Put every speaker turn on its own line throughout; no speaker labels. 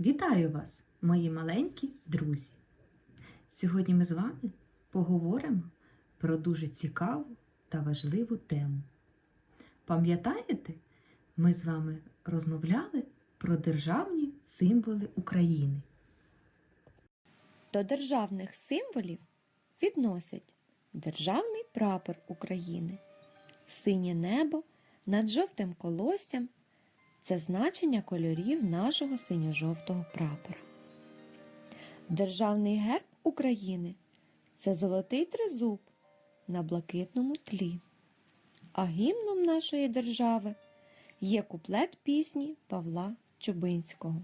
Вітаю вас, мої маленькі друзі! Сьогодні ми з вами поговоримо про дуже цікаву та важливу тему. Пам'ятаєте, ми з вами розмовляли про державні символи України.
До державних символів відносять Державний прапор України, синє небо над жовтим колоссям це значення кольорів нашого синьо-жовтого прапора. Державний герб України це золотий тризуб на блакитному тлі. А гімном нашої держави є куплет пісні Павла Чубинського.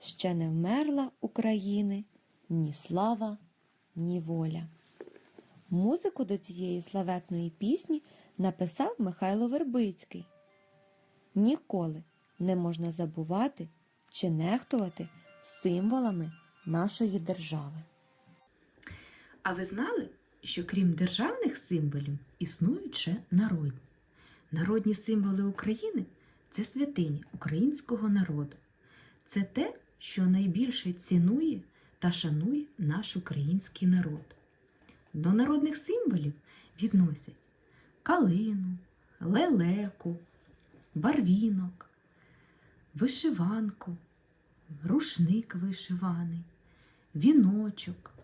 Ще не вмерла України ні слава, ні воля. Музику до цієї славетної пісні написав Михайло Вербицький. Ніколи не можна забувати чи нехтувати символами нашої держави.
А ви знали, що крім державних символів існують ще народні? Народні символи України це святині українського народу. Це те, що найбільше цінує та шанує наш український народ. До народних символів відносять калину, лелеку, барвінок, вишиванку, рушник вишиваний, віночок.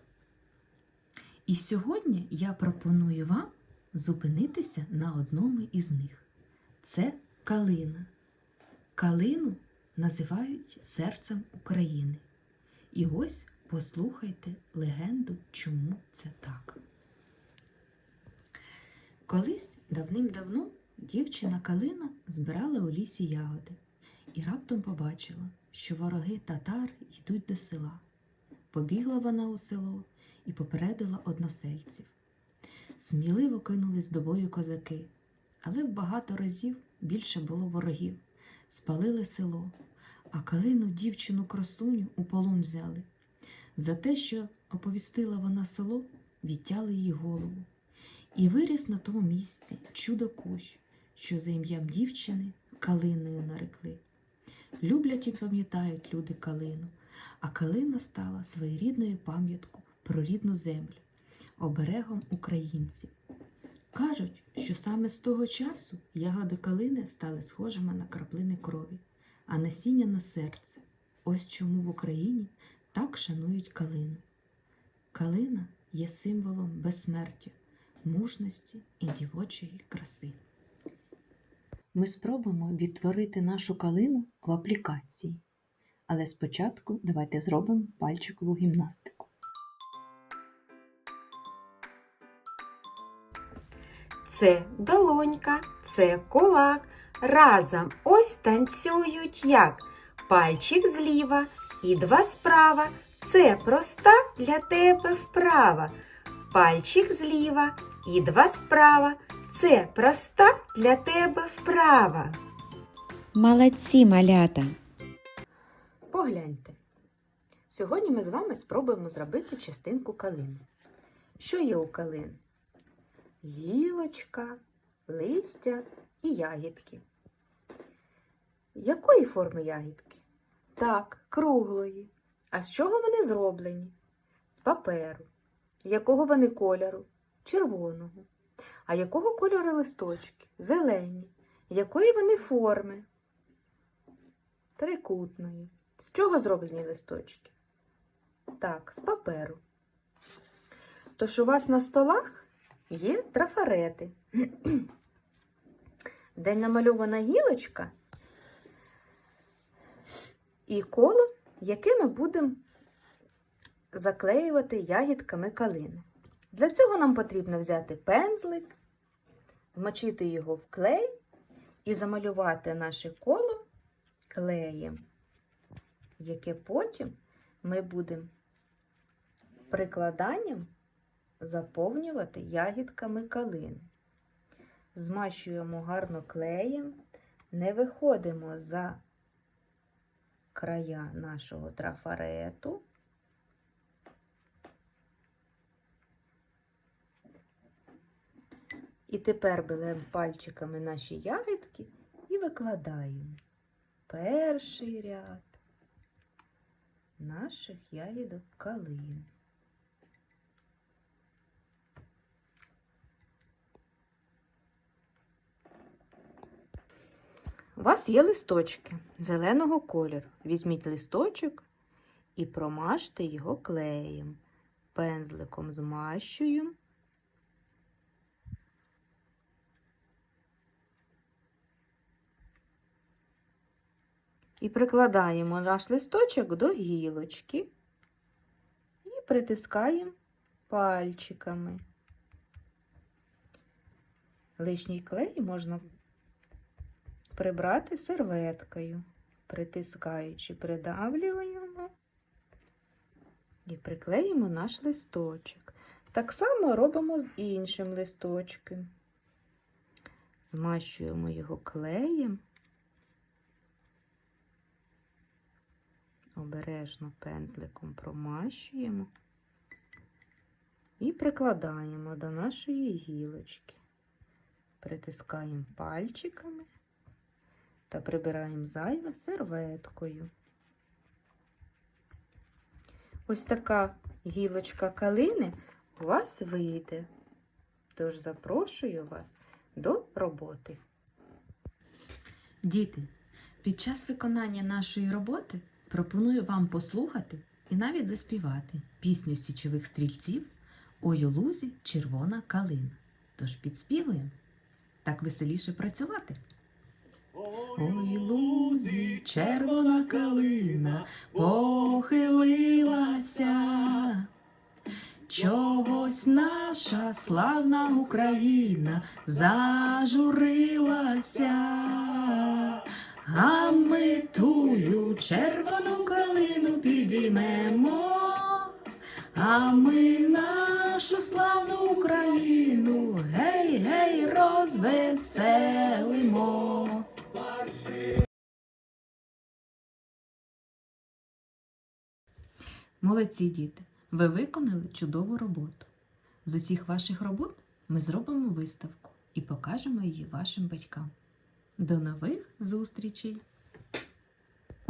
І сьогодні я пропоную вам зупинитися на одному із них. Це калина. Калину називають серцем України. І ось послухайте легенду, чому це так. Колись давним-давно дівчина Калина збирала у лісі ягоди і раптом побачила, що вороги татар йдуть до села. Побігла вона у село і попередила односельців. Сміливо кинулись до бою козаки, але в багато разів більше було ворогів. Спалили село, а калину дівчину красуню у полон взяли. За те, що оповістила вона село, відтяли її голову. І виріс на тому місці чудо кущ, що за ім'ям дівчини калиною нарекли. Люблять і пам'ятають люди калину, а калина стала своєрідною пам'яткою про рідну землю, оберегом українців. Кажуть, що саме з того часу ягоди калини стали схожими на краплини крові, а насіння на серце. Ось чому в Україні так шанують калину. Калина є символом безсмертя, мужності і дівочої краси. Ми спробуємо відтворити нашу калину в аплікації. Але спочатку давайте зробимо пальчикову гімнастику.
Це долонька, це кулак. Разом ось танцюють як пальчик зліва і два справа. Це проста для тебе вправа. Пальчик зліва і два справа. Це проста для тебе вправа.
Молодці, малята!
Погляньте. Сьогодні ми з вами спробуємо зробити частинку калини. Що є у калини? Гілочка, листя і ягідки. Якої форми ягідки? Так, круглої. А з чого вони зроблені? З паперу. Якого вони кольору? Червоного. А якого кольору листочки? Зелені. Якої вони форми? Трикутної. З чого зроблені листочки? Так, з паперу. Тож у вас на столах є трафарети, де намальована гілочка і коло, яке ми будемо заклеювати ягідками калини. Для цього нам потрібно взяти пензлик, вмочити його в клей і замалювати наше коло клеєм, яке потім ми будемо прикладанням заповнювати ягідками калини. Змащуємо гарно клеєм, не виходимо за края нашого трафарету. І тепер беремо пальчиками наші ягідки і викладаємо перший ряд, наших ягідок калини. У вас є листочки зеленого кольору. Візьміть листочок і промажте його клеєм. Пензликом змащуємо. І прикладаємо наш листочок до гілочки і притискаємо пальчиками. Лишній клей можна прибрати серветкою, притискаючи, придавлюємо і приклеїмо наш листочок. Так само робимо з іншим листочком. Змащуємо його клеєм. Обережно пензликом промащуємо і прикладаємо до нашої гілочки. Притискаємо пальчиками та прибираємо зайве серветкою. Ось така гілочка калини у вас вийде. Тож запрошую вас до роботи. Діти, під час виконання нашої роботи пропоную вам послухати і навіть заспівати пісню січових стрільців у лузі червона калина. Тож підспівуємо. Так веселіше працювати. Ой, лузі, червона калина похилилася. Чогось наша славна Україна зажурилася. А ми тую червону калину підіймемо, а ми нашу славну Україну гей, гей, розвеселимо. Молодці діти, ви виконали чудову роботу. З усіх ваших робот ми зробимо виставку і покажемо її вашим батькам. До нових зустрічей!